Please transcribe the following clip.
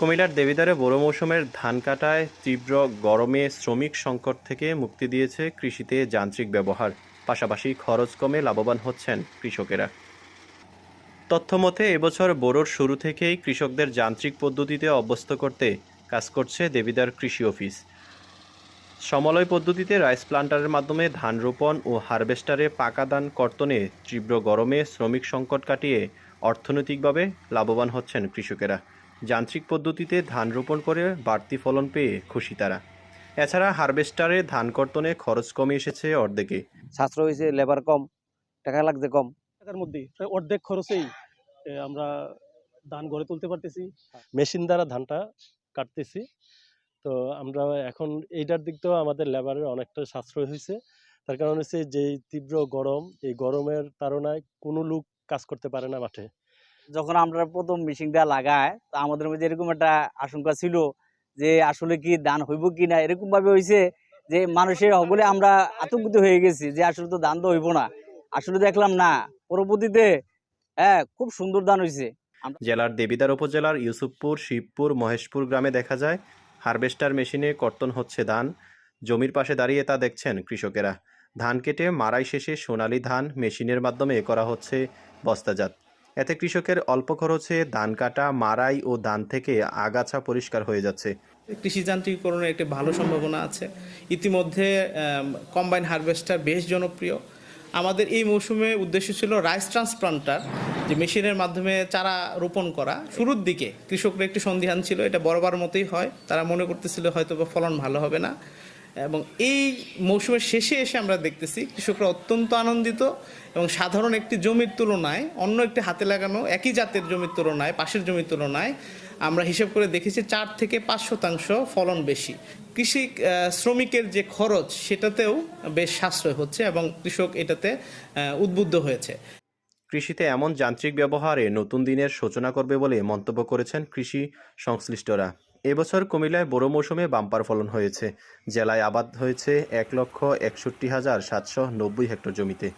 কুমিল্লার দেবিদারে বড় মৌসুমের ধান কাটায় তীব্র গরমে শ্রমিক সংকট থেকে মুক্তি দিয়েছে কৃষিতে যান্ত্রিক ব্যবহার। পাশাপাশি খরচ কমে লাভবান হচ্ছেন কৃষকেরা। তথ্যমতে, এবছর বোরোর শুরু থেকেই কৃষকদের যান্ত্রিক পদ্ধতিতে অভ্যস্ত করতে কাজ করছে দেবিদার কৃষি অফিস। সমলয় পদ্ধতিতে রাইস প্লান্টারের মাধ্যমে ধান রোপণ ও হারভেস্টারে পাকা ধান কর্তনে তীব্র গরমে শ্রমিক সংকট কাটিয়ে অর্থনৈতিকভাবে লাভবান হচ্ছেন কৃষকেরা। যান্ত্রিক পদ্ধতিতে ধান রোপণ করে বাড়তি ফলন পেয়ে খুশি তারা। এছাড়া হারভেস্টারে ধান কর্তনে খরচ কমে এসেছে অর্ধেকে। সাশ্রয় হয়েছে লেবার কম টাকা লাগছে কম। টাকার মধ্যে প্রায় অর্ধেক খরচেই আমরা ধান গড়ে তুলতে পারতেছি। মেশিন দ্বারা ধানটা কাটতেছি। তো আমরা এখন এইটার দিক থেকেও আমাদের লেবারের অনেকটা সাশ্রয় হয়েছে। তার কারণ হচ্ছে যে তীব্র গরম এই গরমের তাড়নায় কোনো লোক কাজ করতে পারে না মাঠে। যখন আমরা প্রথম মেশিনটা লাগাই তো আমাদের মধ্যে এরকম একটা আশঙ্কা ছিল যে, আসলে কি ধান হইব কি না? এরকম ভাবে হয়েছে যে, মানুষের সকলে আমরা আতঙ্কিত হয়ে গেছি যে, আসলে তো ধান তো হইব না। আসলে দেখলাম না, পরবর্তীতে হ্যাঁ খুব সুন্দর ধান হয়েছে জেলার দেবিদার উপজেলার ইউসুফপুর, শিবপুর, মহেশপুর গ্রামে দেখা যায়, হারভেস্টার মেশিনে কর্তন হচ্ছে ধান। জমির পাশে দাঁড়িয়ে তা দেখছেন কৃষকেরা। ধান কেটে মারাই শেষে সোনালী ধান মেশিনের মাধ্যমে করা হচ্ছে বস্তাজাত। এতে কৃষকের অল্প খরচে ধান কাটা মারাই ও ধান থেকে আগাছা পরিষ্কার হয়ে যাচ্ছে। কৃষি যান্ত্রিকীকরণের একটি ভালো সম্ভাবনা আছে। ইতিমধ্যে কম্বাইন হারভেস্টার বেশ জনপ্রিয়। আমাদের এই মৌসুমে উদ্দেশ্য ছিল রাইস ট্রান্সপ্লান্টার যে মেশিনের মাধ্যমে চারা রোপণ করা। শুরুর দিকে কৃষকরা একটু সন্ধিহান ছিল, এটা বরাবর মতোই হয়। তারা মনে করতেছিল হয়তো ফলন ভালো হবে না। এবং এই মৌসুমের শেষে এসে আমরা দেখতেছি কৃষকরা অত্যন্ত আনন্দিত এবং সাধারণ একটি জমির তুলনায়, অন্য একটি হাতে লাগানো একই জাতের জমির তুলনায়, পাশের জমির তুলনায় আমরা হিসাব করে দেখেছি চার থেকে পাঁচ শতাংশ ফলন বেশি। কৃষি শ্রমিকের যে খরচ সেটাতেও বেশ সাশ্রয় হচ্ছে এবং কৃষক এটাতে উদ্বুদ্ধ হয়েছে। কৃষিতে এমন যান্ত্রিক ব্যবহারে নতুন দিনের সূচনা করবে বলে মন্তব্য করেছেন কৃষি সংশ্লিষ্টরা। এবছর কুমিল্লায় বড় মৌসুমে বাম্পার ফলন হয়েছে। জেলায় আবাদ হয়েছে এক লক্ষ একষট্টি হাজার সাতশো নব্বই হেক্টর জমিতে।